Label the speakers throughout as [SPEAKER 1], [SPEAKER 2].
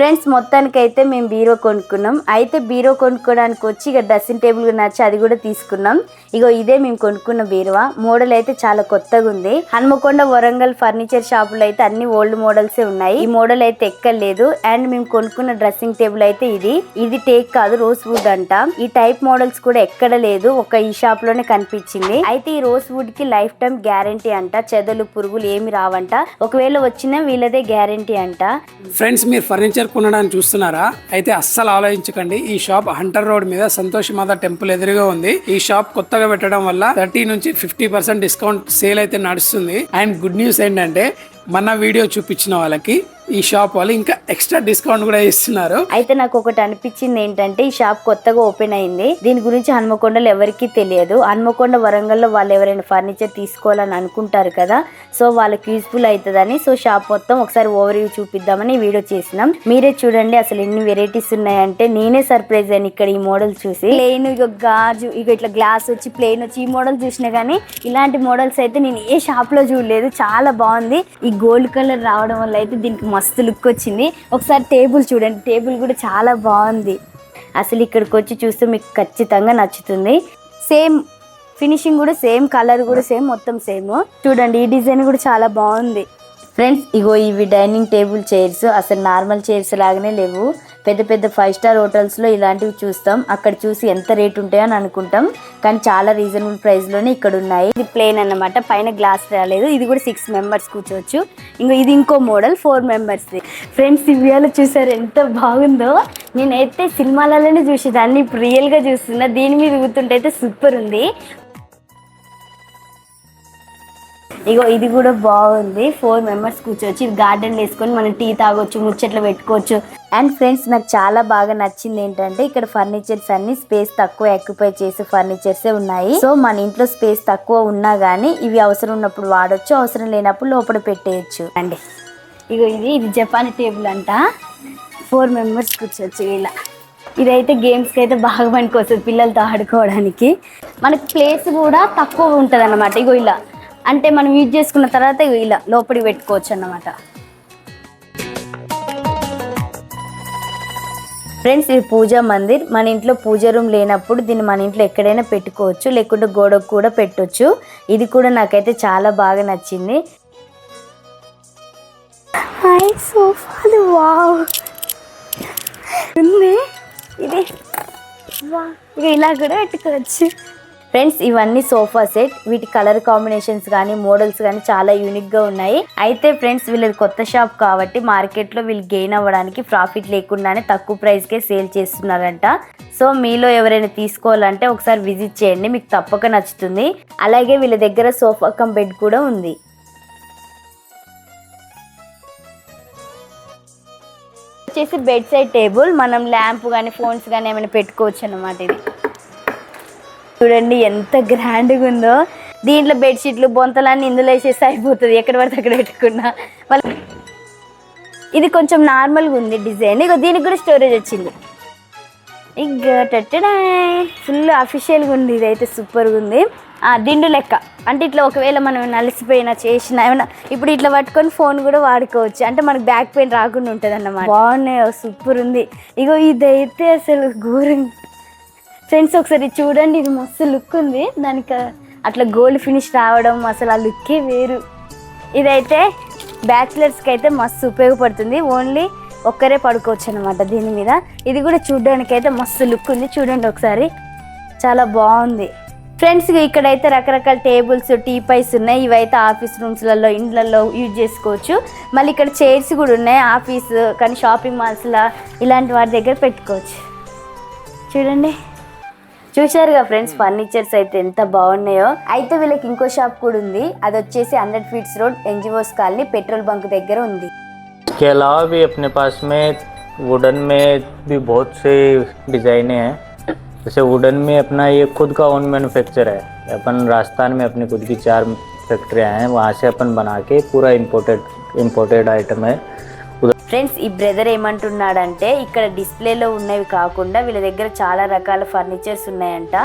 [SPEAKER 1] Friends మొత్తానికి అయితే మేము బీరో కొనుక్కున్నాం. అయితే బీరో కొనుక్కోవడానికి వచ్చి ఇక డ్రెస్సింగ్ టేబుల్ నచ్చి అది కూడా తీసుకున్నాం. ఇగో ఇదే మేము కొనుక్కున్న బీరువా. మోడల్ అయితే చాలా కొత్తగా ఉంది. హన్మకొండ వరంగల్ ఫర్నిచర్ షాపులో అయితే అన్ని ఓల్డ్ మోడల్సే ఉన్నాయి. ఈ మోడల్ అయితే ఎక్కలేదు అండ్ మేము కొనుక్కున్న డ్రెస్సింగ్ టేబుల్ అయితే ఇది. ఇది టేక్ కాదు రోజ్ వుడ్ అంట. ఈ టైప్ మోడల్స్ కూడా ఎక్కడ లేదు. ఒక ఈ షాప్లోనే కనిపించింది. అయితే ఈ రోజ్ వుడ్కి లైఫ్ టైం గ్యారంటీ అంట. చెదలు పురుగులు ఏమి రావంట. ఒకవేళ వచ్చినా వీళ్ళదే గ్యారంటీ అంట.
[SPEAKER 2] ఫ్రెండ్స్ మీరు ఫర్నిచర్ కొనడానికి చూస్తున్నారా? అయితే అస్సలు ఆలోచించకండి. ఈ షాప్ హంటర్ రోడ్ మీద సంతోష్ మాత టెంపుల్ ఎదురుగా ఉంది. ఈ షాప్ కొత్తగా పెట్టడం వల్ల థర్టీ నుంచి ఫిఫ్టీ పర్సెంట్ డిస్కౌంట్ సేల్ అయితే నడుస్తుంది. అండ్ గుడ్ న్యూస్ ఏంటంటే మన వీడియో చూపించిన వాళ్ళకి ఈ షాప్ వాళ్ళు ఇంకా ఎక్స్ట్రా డిస్కౌంట్ కూడా ఇస్తున్నారు.
[SPEAKER 1] అయితే నాకు ఒకటి అనిపించింది ఏంటంటే ఈ షాప్ కొత్తగా ఓపెన్ అయింది. దీని గురించి హన్మకొండలో ఎవరికీ తెలియదు. హన్మకొండ వరంగల్లో వాళ్ళు ఎవరైనా ఫర్నిచర్ తీసుకోవాలని అనుకుంటారు కదా సో వాళ్ళకి యూస్ఫుల్ అవుతుందని సో షాప్ మొత్తం ఒకసారి ఓవర్ వ్యూ చూపిద్దామని వీడియో చేసినాం. మీరే చూడండి అసలు ఎన్ని వెరైటీస్ ఉన్నాయంటే నేనే సర్ప్రైజ్ అయ్యాను ఇక్కడ ఈ మోడల్ చూసి. ప్లెయిన్ ఇక గాజు ఇక ఇట్లా గ్లాస్ వచ్చి ప్లెయిన్ వచ్చి ఈ మోడల్ చూసినా కానీ ఇలాంటి మోడల్స్ అయితే నేను ఏ షాప్లో చూడలేదు. చాలా బాగుంది. ఈ గోల్డ్ కలర్ రావడం వల్ల అయితే దీనికి మస్తు లుక్ వచ్చింది. ఒకసారి టేబుల్ చూడండి. టేబుల్ కూడా చాలా బాగుంది. అసలు ఇక్కడికి వచ్చి చూస్తే మీకు ఖచ్చితంగా నచ్చుతుంది. సేమ్ ఫినిషింగ్ కూడా సేమ్ కలర్ కూడా సేమ్ మొత్తం సేమ్ చూడండి ఈ డిజైన్ కూడా చాలా బాగుంది. ఫ్రెండ్స్ ఇగో ఇవి డైనింగ్ టేబుల్ చైర్స్ అసలు నార్మల్ చైర్స్ లాగానే లేవు. పెద్ద పెద్ద ఫైవ్ స్టార్ హోటల్స్లో ఇలాంటివి చూస్తాం. అక్కడ చూసి ఎంత రేట్ ఉంటాయని అనుకుంటాం. కానీ చాలా రీజనబుల్ ప్రైస్లోనే ఇక్కడ ఉన్నాయి. ఇది ప్లేన్ అన్నమాట. పైన గ్లాస్ రాలేదు. ఇది కూడా సిక్స్ మెంబర్స్ కూర్చోవచ్చు. ఇంకా ఇది ఇంకో మోడల్ ఫోర్ మెంబర్స్ది ఫ్రెండ్స్ ఇవాళ చూసారు ఎంత బాగుందో. నేనైతే సినిమాలలోనే చూసేదాన్ని. ఇప్పుడు రియల్గా చూస్తున్నా. దీని మీద కూర్చుంటే అయితే సూపర్ ఉంది. ఇగో ఇది కూడా బాగుంది. ఫోర్ మెంబర్స్ కూర్చోవచ్చు గార్డెన్ వేసుకొని మనం టీ తాగొచ్చు ముచ్చట్లు పెట్టుకోవచ్చు. అండ్ ఫ్రెండ్స్ నాకు చాలా బాగా నచ్చింది ఏంటంటే ఇక్కడ ఫర్నిచర్స్ అన్ని స్పేస్ తక్కువ ఆక్యుపై చేసే ఫర్నిచర్స్ ఉన్నాయి. సో మన ఇంట్లో స్పేస్ తక్కువ ఉన్నా కానీ ఇవి అవసరం ఉన్నప్పుడు వాడొచ్చు అవసరం లేనప్పుడు లోపల పెట్టేయచ్చు. అండి. ఇగో ఇది ఇది జపాన్ టేబుల్ అంట. ఫోర్ మెంబర్స్ కూర్చోవచ్చు ఇలా. ఇదైతే గేమ్స్కి అయితే బాగా పనికొస్తుంది పిల్లలతో ఆడుకోవడానికి. మనకి ప్లేస్ కూడా తక్కువ ఉంటుంది అన్నమాట ఇగో ఇలా. అంటే మనం యూజ్ చేసుకున్న తర్వాత ఇలా లోపలికి పెట్టుకోవచ్చు అన్నమాట. ఫ్రెండ్స్ ఇది పూజా మందిర్. మన ఇంట్లో పూజ రూమ్ లేనప్పుడు దీన్ని మన ఇంట్లో ఎక్కడైనా పెట్టుకోవచ్చు. లేకుంటే గోడకు కూడా పెట్టొచ్చు. ఇది కూడా నాకైతే చాలా బాగా నచ్చింది. హాయ్ సోఫాలు వావ్. ఉంది. ఇది. వావ్. ఇక ఇలా కూడా పెట్టుకోవచ్చు. ఫ్రెండ్స్ ఇవన్నీ సోఫా సెట్. వీటి కలర్ కాంబినేషన్స్ కానీ మోడల్స్ కానీ చాలా యూనిక్గా ఉన్నాయి. అయితే ఫ్రెండ్స్ వీళ్ళది కొత్త షాప్ కాబట్టి మార్కెట్లో వీళ్ళు గెయిన్ అవ్వడానికి ప్రాఫిట్ లేకుండానే తక్కువ ప్రైస్ కే సేల్ చేస్తున్నారంట. సో మీలో ఎవరైనా తీసుకోవాలంటే ఒకసారి విజిట్ చేయండి. మీకు తప్పక నచ్చుతుంది. అలాగే వీళ్ళ దగ్గర సోఫా కమ్ బెడ్ కూడా ఉంది. వచ్చేసి బెడ్ సైడ్ టేబుల్. మనం ల్యాంప్ కానీ ఫోన్స్ కానీ ఏమైనా పెట్టుకోవచ్చు అన్నమాట ఇది. చూడండి ఎంత గ్రాండ్గా ఉందో. దీంట్లో బెడ్షీట్లు బొంతలన్నీ ఇందులో వేసేసి అయిపోతుంది. ఎక్కడ పడితే అక్కడ పెట్టుకున్నా. మళ్ళీ ఇది కొంచెం నార్మల్గా ఉంది డిజైన్. ఇక దీనికి కూడా స్టోరేజ్ వచ్చింది. ఇక టట్టడా. ఫుల్ అఫీషియల్గా ఉంది. ఇదైతే సూపర్గా ఉంది. ఆ, దిండు లెక్క. అంటే ఇట్లా ఒకవేళ మనం నలిసిపోయినా చేసినా ఏమైనా ఇప్పుడు ఇట్లా పట్టుకొని ఫోన్ కూడా వాడుకోవచ్చు. అంటే మనకు బ్యాక్ పెయిన్ రాకుండా ఉంటుంది అన్నమాట బాగున్నాయి సూపర్ ఉంది. ఇగో ఇదైతే అసలు ఘోరం ఫ్రెండ్స్ ఒకసారి చూడండి ఇది మస్తు లుక్ ఉంది. దానికి అట్లా గోల్డ్ ఫినిష్ రావడం అసలు ఆ లుక్కే వేరు. ఇదైతే బ్యాచిలర్స్కి అయితే మస్తు ఉపయోగపడుతుంది. ఓన్లీ ఒక్కరే పడుకోవచ్చు అనమాట దీని మీద. ఇది కూడా చూడడానికి అయితే మస్తు లుక్ ఉంది. చూడండి ఒకసారి. చాలా బాగుంది. ఫ్రెండ్స్ ఇక్కడైతే రకరకాల టేబుల్స్ టీ పైస్ ఉన్నాయి. ఇవైతే ఆఫీస్ రూమ్స్లలో ఇండ్లలో యూజ్ చేసుకోవచ్చు. మళ్ళీ ఇక్కడ చైర్స్ కూడా ఉన్నాయి. ఆఫీస్ కానీ షాపింగ్ మాల్స్లో ఇలాంటి వాటి దగ్గర పెట్టుకోవచ్చు. చూడండి. చూశారుగా ఫ్రెండ్స్ ఫర్నిచర్స్ అయితే ఎంత బాగున్నాయో అయితే వీళ్ళకి ఇంకో షాప్ కూడా ఉంది అది వచ్చేసి hundred feets road NGOs colony petrol bunk దగ్గర ఉంది
[SPEAKER 3] इसके अलावा भी अपने पास में वुडन में भी बहुत से डिज़ाइनें हैं जैसे वुडन में अपना ये खुद का ओन मैन्युफैक्चर है अपन राजस्थान में अपनी खुद की चार फैक्ट्रियाँ हैं वहाँ से अपन बना के पूरा इम्पोर्टेड इम्पोर्टेड आइटम है उधर
[SPEAKER 1] ఫ్రెండ్స్ ఈ బ్రదర్ ఏమంటున్నాడంటే ఇక్కడ డిస్ప్లేలో ఉన్నవి కాకుండా వీళ్ళ దగ్గర చాలా రకాల ఫర్నిచర్స్ ఉన్నాయంట.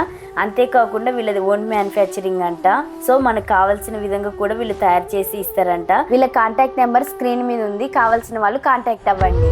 [SPEAKER 1] అంతేకాకుండా వీళ్ళది ఓన్ మ్యానుఫ్యాక్చరింగ్ అంట. సో మనకు కావాల్సిన విధంగా కూడా వీళ్ళు తయారు చేసి ఇస్తారంట. వీళ్ళ కాంటాక్ట్ నెంబర్ స్క్రీన్ మీద ఉంది. కావాల్సిన వాళ్ళు కాంటాక్ట్ అవ్వండి.